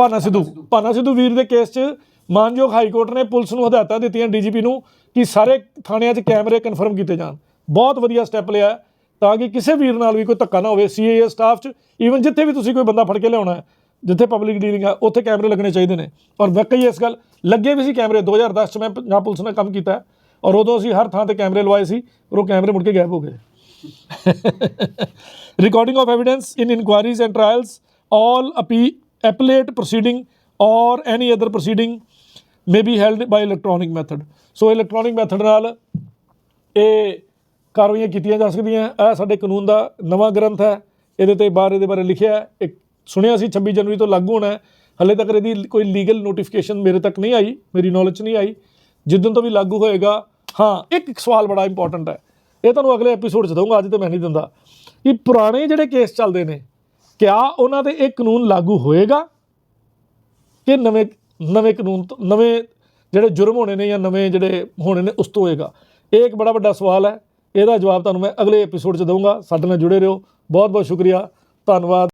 ਭਾਨਾ ਸਿੱਧੂ। ਭਾਨਾ ਸਿੱਧੂ। ਵੀਰ ਦੇ ਕੇਸ 'ਚ ਮਾਨਯੋਗ ਹਾਈ ਕੋਰਟ ਨੇ ਪੁਲਿਸ ਨੂੰ ਹਦਾਇਤਾਂ ਦਿੱਤੀਆਂ ਡੀਜੀਪੀ ਨੂੰ ਕਿ ਸਾਰੇ ਥਾਣਿਆਂ 'ਚ ਕੈਮਰੇ ਕਨਫਰਮ ਕੀਤੇ ਜਾਣ। ਬਹੁਤ ਵਧੀਆ ਸਟੈਪ ਲਿਆ ਤਾਂ ਕਿ ਕਿਸੇ ਵੀਰ ਨਾਲ ਵੀ ਕੋਈ ਧੱਕਾ ਨਾ ਹੋਵੇ। ਸੀਏਏ ਸਟਾਫ 'ਚ ਈਵਨ ਜਿੱਥੇ ਵੀ ਤੁਸੀਂ ਕੋਈ ਬੰਦਾ ਫੜ ਕੇ ਲਿਆਉਣਾ ਹੈ ਜਿੱਥੇ ਪਬਲਿਕ ਡੀਲਿੰਗ ਆ ਉੱਥੇ ਕੈਮਰੇ ਲੱਗਣੇ ਚਾਹੀਦੇ ਨੇ। ਔਰ ਵਾਕਈ ਇਸ ਗੱਲ ਲੱਗੇ ਵੀ ਸੀ ਕੈਮਰੇ। 2010 'ਚ ਮੈਂ ਪੰਜਾਬ ਪੁਲਿਸ ਨਾਲ ਕੰਮ ਕੀਤਾ ਔਰ ਉਦੋਂ ਅਸੀਂ ਹਰ ਥਾਂ ਤੇ ਕੈਮਰੇ ਲਵਾਏ ਸੀ ਔਰ ਉਹ ਕੈਮਰੇ ਮੁੜ ਕੇ ਗਾਇਬ ਹੋ ਗਏ। Recording of evidence in inquiries and trials all appe- appellate proceeding or any other proceeding may be held by electronic method. So electronic method ਨਾਲ ਇਹ ਕਾਰਵਾਈਆਂ ਕੀਤੀਆਂ ਜਾ ਸਕਦੀਆਂ। ਇਹ ਸਾਡੇ ਕਾਨੂੰਨ ਦਾ ਨਵਾਂ ਗ੍ਰੰਥ ਹੈ। ਇਹਦੇ ਤੇ ਬਾਰੇ ਇਹਦੇ ਬਾਰੇ ਲਿਖਿਆ ਇੱਕ ਸੁਣਿਆ ਸੀ 26 ਜਨਵਰੀ ਤੋਂ ਲਾਗੂ ਹੋਣਾ ਹੈ। ਹਲੇ ਤੱਕ ਇਹਦੀ ਕੋਈ ਲੀਗਲ ਨੋਟੀਫਿਕੇਸ਼ਨ ਮੇਰੇ ਤੱਕ ਨਹੀਂ ਆਈ। ਮੇਰੀ ਨੌਲੇਜ 'ਚ ਨਹੀਂ ਆਈ। ਜਿੱਦਣ ਤੋਂ ਵੀ ਲਾਗੂ ਹੋਏਗਾ, ਹਾਂ, ਇੱਕ ਇੱਕ ਸਵਾਲ ਬੜਾ ਇੰਪੋਰਟੈਂਟ ਹੈ। ਇਹ ਤੁਹਾਨੂੰ ਅਗਲੇ ਐਪੀਸੋਡ 'ਚ ਦਊਂਗਾ। ਅੱਜ ਤੇ ਮੈਂ ਨਹੀਂ ਦਿੰਦਾ। ਕਿ ਪੁਰਾਣੇ ਜਿਹੜੇ ਕੇਸ ਚੱਲਦੇ ਨੇ ਕਿਆ ਉਹਨਾਂ ਤੇ ਇਹ ਕਾਨੂੰਨ ਲਾਗੂ ਹੋਏਗਾ? ਕਿ ਨਵੇਂ ਨਵੇਂ ਕਾਨੂੰਨ ਤੋਂ, ਨਵੇਂ ਜਿਹੜੇ ਜੁਰਮ ਹੋਣੇ ਨੇ ਜਾਂ ਨਵੇਂ ਜਿਹੜੇ ਹੋਣੇ ਨੇ ਉਸ ਤੋਂ ਹੋਏਗਾ? ਇਹ ਇੱਕ ਬੜਾ ਵੱਡਾ ਸਵਾਲ ਹੈ। ਇਹਦਾ ਜਵਾਬ ਤੁਹਾਨੂੰ ਮੈਂ ਅਗਲੇ ਐਪੀਸੋਡ 'ਚ ਦਊਂਗਾ। ਸਾਡੇ ਨਾਲ ਜੁੜੇ ਰਹੋ। ਬਹੁਤ ਬਹੁਤ ਸ਼ੁਕਰੀਆ। ਧੰਨਵਾਦ।